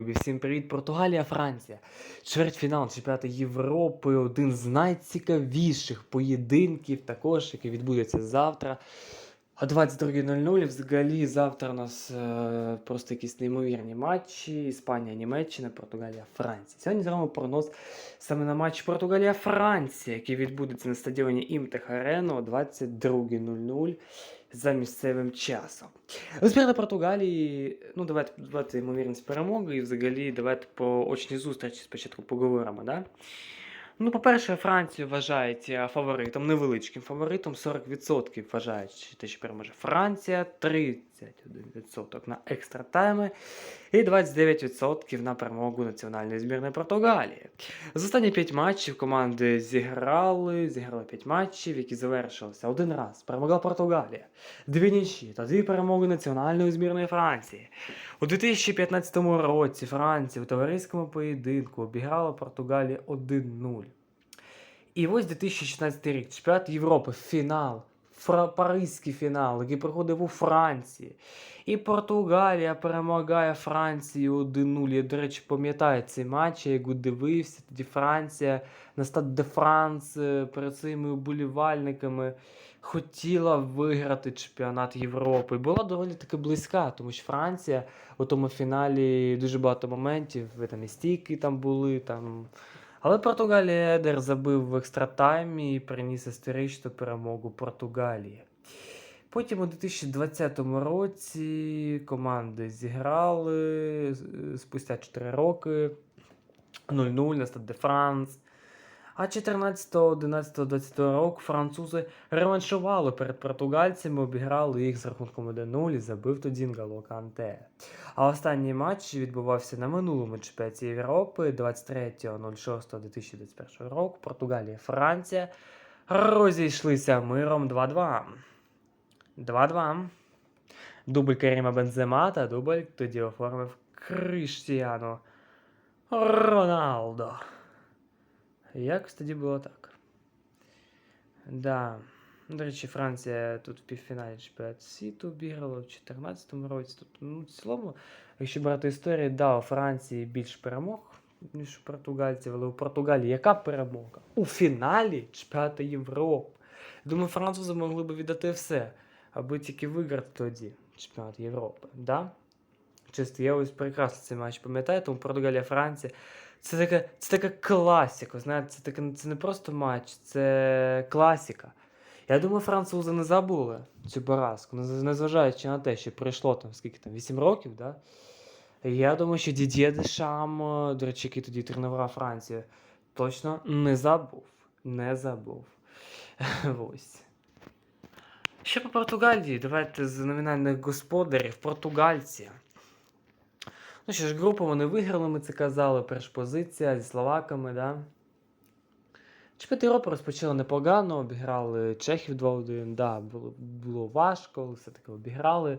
Всім привіт, Португалія, Франція. Чвертьфінал чемпіонату Європи. Один з найцікавіших поєдинків, також, який відбудеться завтра. О 22.00. Взагалі, завтра у нас е, просто якісь неймовірні матчі. Іспанія, Німеччина, Португалія, Франція. Сьогодні зробимо прогноз саме на матч Португалія-Франція, який відбудеться на стадіоні Імтех Арена о 22.00 за місцевим часом. Збірна Португалії, ну давайте давайте ймовірність перемоги і взагалі давайте по очній зустрічі спочатку поговоримо. Да? Ну, по-перше, Францію вважають е, фаворитом, невеличким фаворитом, 40% вважають, те, що переможе Франція, 31% на екстра тайми і 29% на перемогу національної збірної Португалії. За останні 5 матчів команди зіграли, зіграли 5 матчів, які завершилися один раз. Перемогла Португалія, дві нічі та дві перемоги національної збірної Франції. У 2015 році Франція у товариському поєдинку обіграла Португалію 1-0. І ось 2016 рік, чемпіонат Європи, фінал, паризький фінал, який проходив у Франції. І Португалія перемагає Францію 1-0. Я, до речі, пам'ятаю цей матч, я дивився. Тоді Франція на стад де Франс е, перед своїми уболівальниками хотіла виграти чемпіонат Європи. Була доволі таки близька, тому що Франція у тому фіналі дуже багато моментів, там і стійки там були. Там... Але Португалія Едер забив в екстратаймі і приніс історичну перемогу Португалії. Потім у 2020 році команди зіграли е, спустя 4 роки 0-0 на Стад де Франс. А 14, 11, 20 року французи реваншували перед португальцями, обіграли їх з рахунком 1-0 і забив тоді Нголо Канте. А останній матч відбувався на минулому чемпіонаті Європи 23.06.2021 року. Португалія, Франція розійшлися миром 2-2. 2-2. Дубль Каріма Бензема та дубль тоді оформив Кріштіану Роналдо. Якось тоді було так. Да. До речі, Франція тут в півфіналі чемпіонат світу обіграла в 2014 році. Тобто, ну, в цілому, якщо брати історію, да, у Франції більше перемог, ніж у португальців, але у Португалії яка перемога? У фіналі чемпіонату Європи. Думаю, французи могли б віддати все, аби тільки виграти тоді чемпіонат Європи. Да? Чисто, я ось прекрасно цей матч пам'ятаю, тому Португалія, Франція. Це така, це така класика. Знаєте, це, таке, це не просто матч, це класика. Я думаю, французи не забули цю поразку, незважаючи на те, що пройшло там скільки там, 8 років, да? Я думаю, що Дід'є Дешам, е, до речі, який тоді тренував Францію, точно не забув. Не забув. Ось. Ще по Португалії, давайте з номінальних господарів. Португальці. Ну що ж, групу вони виграли, ми це казали. Перша позиція зі словаками, да. Чемпіонат Європи розпочали непогано, обіграли Чехів 2-1. Да, було, було важко, але все-таки обіграли.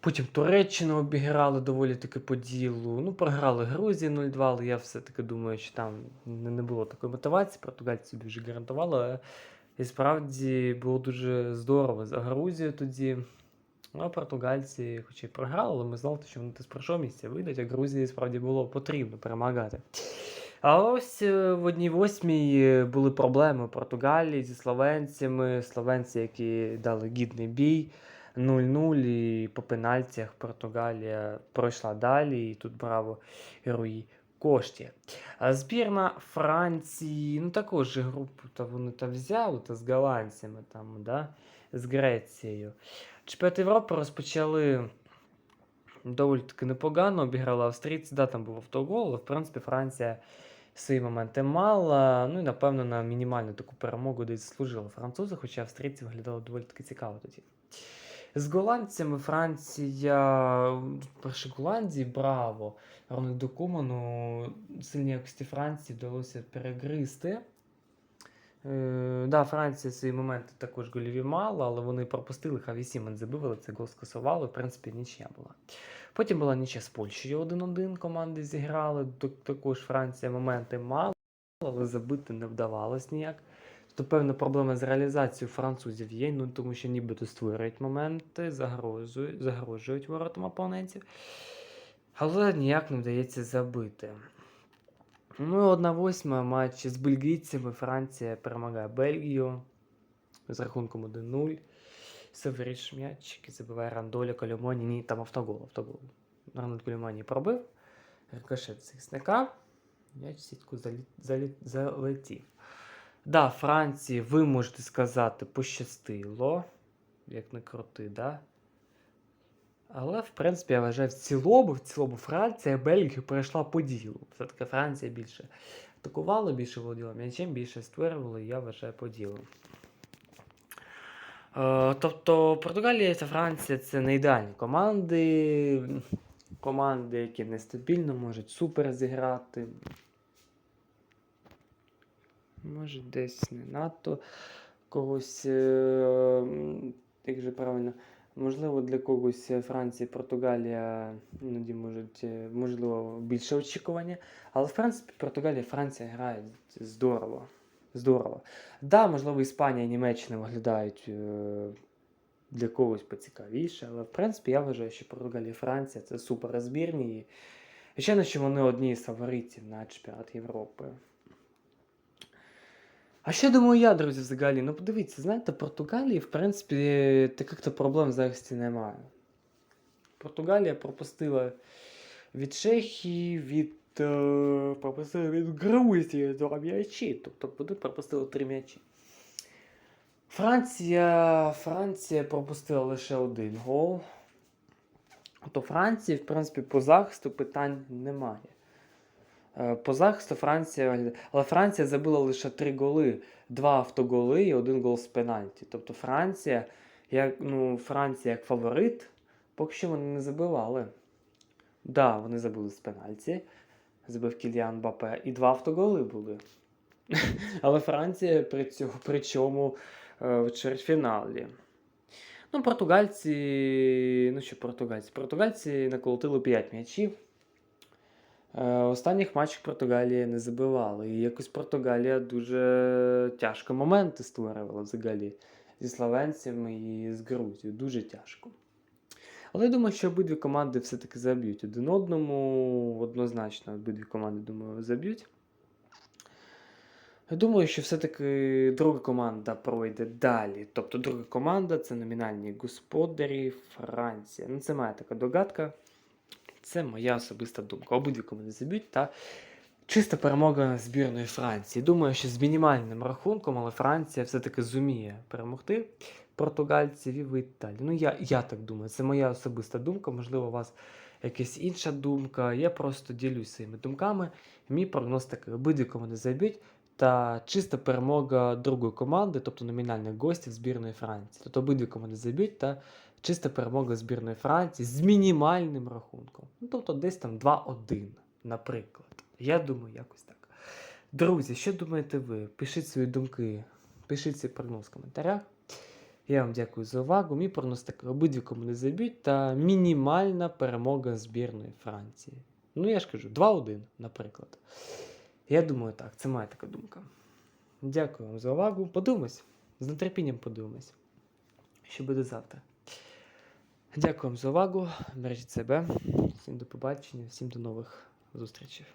Потім Туреччину обіграли доволі таки по ділу. Ну, програли Грузії 0-2, але я все-таки думаю, що там не, було такої мотивації. Португальці собі вже гарантували. І справді було дуже здорово за Грузію тоді. Ну, а португальці, хоч і програли, але ми знали, що вони з першого місця вийдуть, а Грузії справді було потрібно перемагати. А ось е, в одній восьмій е, були проблеми у Португалії зі словенцями. Словенці, які дали гідний бій 0-0, і по пенальтях Португалія пройшла далі, і тут браво Руї Кошті. А збірна Франції, ну також групу та вони та взяли та з голландцями, там, да, з Грецією. Чемпіонат Європи розпочали доволі таки непогано, обіграли австрійці, да, там був автогол, але в принципі Франція свої моменти мала. Ну і напевно на мінімальну таку перемогу десь заслужили французи, хоча австрійці виглядали доволі таки цікаво тоді. З голландцями Франція, перші Голландії, браво! Рональду Куману сильні якості Франції вдалося перегризти. Е, да, Франція свої моменти також голіві мала, але вони пропустили, Хаві Сімен забив, але цей гол скасували. В принципі, нічия була. Потім була нічия з Польщею 1-1 команди зіграли. Також Франція моменти мала, але забити не вдавалось ніяк. Тобто певна проблема з реалізацією французів є, ну тому що нібито створюють моменти, загрожують, загрожують воротам опонентів. Але ніяк не вдається забити. Ну, 1-8 матч з бельгійцями. Франція перемагає Бельгію з рахунком 1-0. Северіш м'яч, який забиває Рандоля Кольомоні. Ні, там автогол, автогол. Рандоль Кольомоні пробив. Рикошет захисника. М'яч сітку залі... Залі... залетів. Да, Франції, ви можете сказати, пощастило. Як не крути, да? Але, в принципі, я вважаю, в цілому, в цілому Франція Бельгію перейшла по ділу. Все-таки Франція більше атакувала, більше володіла м'ячем, більше створювала, я вважаю по ділу. Е, тобто Португалія та Франція це не ідеальні команди. Команди, які нестабільно можуть супер зіграти. Може, десь не надто когось, е, як же правильно, можливо, для когось е, Франція, Португалія іноді можуть, е, можливо, більше очікування. Але в принципі Португалія, Франція грають здорово. Здорово. Да, можливо, Іспанія Німеччина виглядають для когось поцікавіше, але в принципі я вважаю, що Португалія Франція це супер збірні. І звичайно, що вони одні з фаворитів на чемпіонат Європи. А що думаю я, друзі, взагалі? Ну подивіться, знаєте, Португалії, в принципі, таких-то проблем в захисті немає. Португалія пропустила від Чехії, від. Е, пропустила від Грузії два м'ячі. Тобто вони пропустили три м'ячі. Франція, Франція пропустила лише один гол. То Франції, в принципі, по захисту питань немає. Е, По захисту Франція, але Франція забила лише три голи, два автоголи і один гол з пенальті. Тобто Франція, як, ну, Франція як фаворит, поки що вони не забивали. Да, вони забили з пенальті. Забив Кіліан Бапе. І два автоголи були. Але Франція при цьому, причому е, в чвертьфіналі. Ну, португальці. Ну що, португальці? Португальці наколотили 5 м'ячів. Е, Останніх матчах Португалія не забивала. І якось Португалія дуже тяжко моменти створювала взагалі зі словенцями і з Грузією. Дуже тяжко. Але я думаю, що обидві команди все-таки заб'ють один одному. Однозначно, обидві команди, думаю, заб'ють. Я думаю, що все-таки друга команда пройде далі. Тобто друга команда це номінальні господарі Франція. Ну, це моя така догадка. Це моя особиста думка. Обидві команди заб'ють та чиста перемога збірної Франції. Думаю, що з мінімальним рахунком, але Франція все-таки зуміє перемогти португальців і вийти далі. Ну, я, я так думаю, це моя особиста думка. Можливо, у вас якась інша думка. Я просто ділюсь своїми думками. Мій прогноз такий: обидві команди заб'ють. Та чиста перемога другої команди, тобто номінальних гостів збірної Франції. Тобто обидві команди заб'ють та чиста перемога збірної Франції з мінімальним рахунком. Ну, тобто десь там 2-1, наприклад. Я думаю, якось так. Друзі, що думаєте ви? Пишіть свої думки, пишіть свій прогноз в коментарях. Я вам дякую за увагу. Мій прогноз такий: обидві команди заб'ють та мінімальна перемога збірної Франції. Ну, я ж кажу, 2-1, наприклад. Я думаю, так, це моя така думка. Дякую вам за увагу. Подивимось. З нетерпінням подивимось. Що буде завтра. Дякую за увагу. Бережіть себе. Всім до побачення, всім до нових зустрічей.